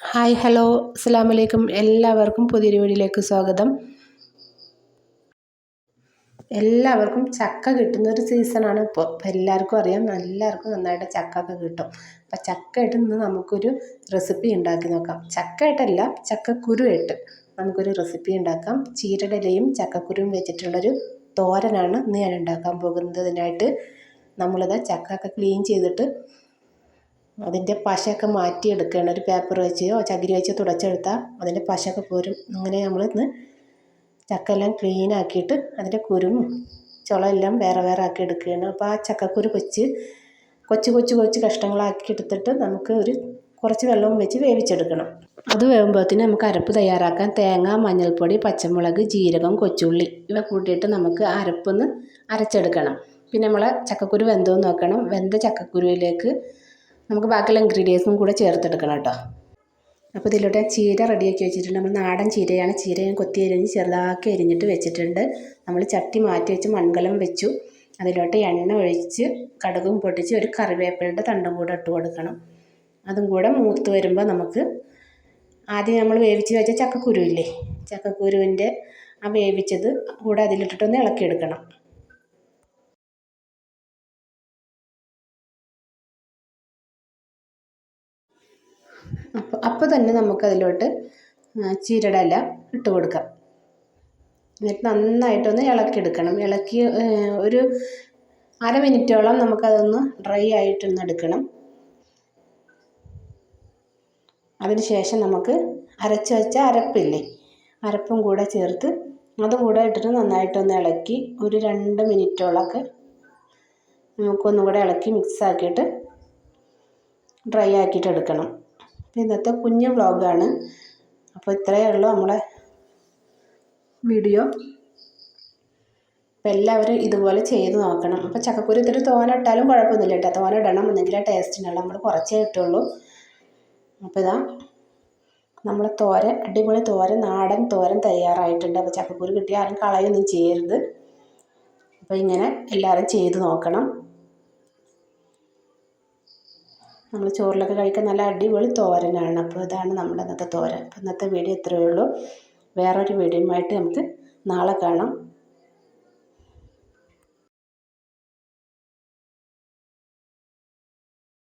Hi hello. അസ്സാം വലൈക്കും എല്ലാവർക്കും പുതിയൊരു വീഡിയോയിലേക്ക് സ്വാഗതം. എല്ലാവർക്കും ചക്ക കിട്ടുന്ന ഒരു സീസണാണ് ഇപ്പോൾ അപ്പോൾ എല്ലാവർക്കും അറിയാം എല്ലാവർക്കും നന്നായിട്ട് ചക്ക ഒക്കെ കിട്ടും. അപ്പം ചക്ക ഇട്ട് ഇന്ന് നമുക്കൊരു റെസിപ്പി ഉണ്ടാക്കി നോക്കാം. ചക്ക ഇട്ടല്ല ചക്കക്കുരു ഇട്ട് നമുക്കൊരു റെസിപ്പി ഉണ്ടാക്കാം. ചീരടലയും ചക്കക്കുരുവും വെച്ചിട്ടുള്ളൊരു തോരനാണ് ഇന്ന് ഞാൻ ഉണ്ടാക്കാൻ പോകുന്നത്. ഇതിനായിട്ട് നമ്മളിത് ചക്ക ഒക്കെ ക്ലീൻ ചെയ്തിട്ട് അതിന്റെ പശയൊക്കെ മാറ്റിയെടുക്കുകയാണ്. ഒരു പേപ്പർ വെച്ചോ ചകിരി വെച്ച് തുടച്ചെടുത്താൽ അതിന്റെ പശയൊക്കെ പോരും. അങ്ങനെ നമ്മൾ ഇന്ന് ചക്ക ക്ലീൻ ആക്കിയിട്ട് അതിന്റെ കുരും ചുളയെല്ലാം വേറെ വേറെ ആക്കി എടുക്കുകയാണ്. അപ്പോൾ ആ ചക്കക്കുരു കൊച്ച് കൊച്ചു കൊച്ചു കൊച്ചു കഷ്ണങ്ങളാക്കി എടുത്തിട്ട് നമുക്ക് ഒരു കുറച്ച് വെള്ളവും വെച്ച് വേവിച്ചെടുക്കണം. അത് വേകുമ്പോഴത്തേന് നമുക്ക് അരപ്പ് തയ്യാറാക്കാൻ തേങ്ങ മഞ്ഞൾപ്പൊടി പച്ചമുളക് ജീരകം കൊച്ചുള്ളി ഇവ കൂട്ടിയിട്ട് നമുക്ക് അരപ്പൊന്ന് അരച്ചെടുക്കണം. പിന്നെ നമ്മൾ ചക്കക്കുരു വെന്തോ നോക്കണം. വെന്ത ചക്കക്കുരുവിലേക്ക് നമുക്ക് ബാക്കിയുള്ള ഇൻഗ്രീഡിയൻസും കൂടെ ചേർത്തെടുക്കണം കേട്ടോ. അപ്പോൾ ഇതിലൂടെ ചീര റെഡിയാക്കി വെച്ചിട്ടുണ്ട്. നമ്മൾ നാടൻ ചീരയാണ്. ചീര ഞാൻ കൊത്തി അരിഞ്ഞ് ചെറുതാക്കി അരിഞ്ഞിട്ട് വെച്ചിട്ടുണ്ട്. നമ്മൾ ചട്ടി മാറ്റി വെച്ച് മൺകലം വെച്ചു. അതിലോട്ട് എണ്ണ ഒഴിച്ച് കടുകും പൊട്ടിച്ച് ഒരു കറിവേപ്പിലയുടെ തണ്ടും കൂടെ ഇട്ട് കൊടുക്കണം. അതും കൂടെ മൂത്ത് വരുമ്പോൾ നമുക്ക് ആദ്യം നമ്മൾ വേവിച്ച് വെച്ച ചക്കക്കുരു ഇല്ലേ? ചക്കക്കുരുവിന്റെ ആ വേവിച്ചത് കൂടെ അതിലിട്ടിട്ടൊന്ന് ഇളക്കിയെടുക്കണം. അപ്പോൾ അപ്പോൾ തന്നെ നമുക്കതിലോട്ട് ചീരടല ഇട്ട് കൊടുക്കാം. എന്നിട്ട് നന്നായിട്ടൊന്ന് ഇളക്കിയെടുക്കണം. ഇളക്കി ഒരു അര മിനിറ്റോളം നമുക്കതൊന്ന് ഡ്രൈ ആയിട്ടൊന്ന് എടുക്കണം. അതിനുശേഷം നമുക്ക് അരച്ച് വെച്ച അരപ്പില്ലേ അരപ്പും കൂടെ ചേർത്ത് അതും കൂടെ ഇട്ടിട്ട് നന്നായിട്ടൊന്ന് ഇളക്കി ഒരു രണ്ട് മിനിറ്റോളമൊക്കെ നമുക്കൊന്നും കൂടെ ഇളക്കി മിക്സ് ആക്കിയിട്ട് ഡ്രൈ ആക്കിയിട്ട് എടുക്കണം ഇന്നത്തെ കുഞ്ഞു വ്ളോഗാണ്. അപ്പോൾ ഇത്രയേ ഉള്ളൂ നമ്മളെ വീഡിയോ. അപ്പോൾ എല്ലാവരും ഇതുപോലെ ചെയ്ത് നോക്കണം. അപ്പോൾ ചക്കക്കുരു ഇത്തിരി തോന ഇട്ടാലും കുഴപ്പമൊന്നുമില്ല കേട്ടോ. തോന ഇടണം എന്നെങ്കിലേ ടേസ്റ്റ് ഉണ്ടാവും നമ്മൾ കുറച്ചേ ഇട്ടുള്ളൂ. അപ്പോൾ ഇതാ നമ്മൾ തോരൻ അടിപൊളി തോരൻ നാടൻ തോരൻ തയ്യാറായിട്ടുണ്ട്. അപ്പോൾ ചക്കക്കുരു കിട്ടിയാൽ ആരും കളയൊന്നും ചെയ്യരുത്. അപ്പോൾ ഇങ്ങനെ എല്ലാവരും ചെയ്ത് നോക്കണം. നമ്മൾ ചോറിലൊക്കെ കഴിക്കാൻ നല്ല അടിപൊളി തോരനാണ്. അപ്പോൾ ഇതാണ് നമ്മുടെ ഇന്നത്തെ തോരൻ. അപ്പോൾ ഇന്നത്തെ വീഡിയോ ഇത്രയേ ഉള്ളൂ. വേറൊരു വീഡിയോയുമായിട്ട് നമുക്ക് നാളെ കാണാം.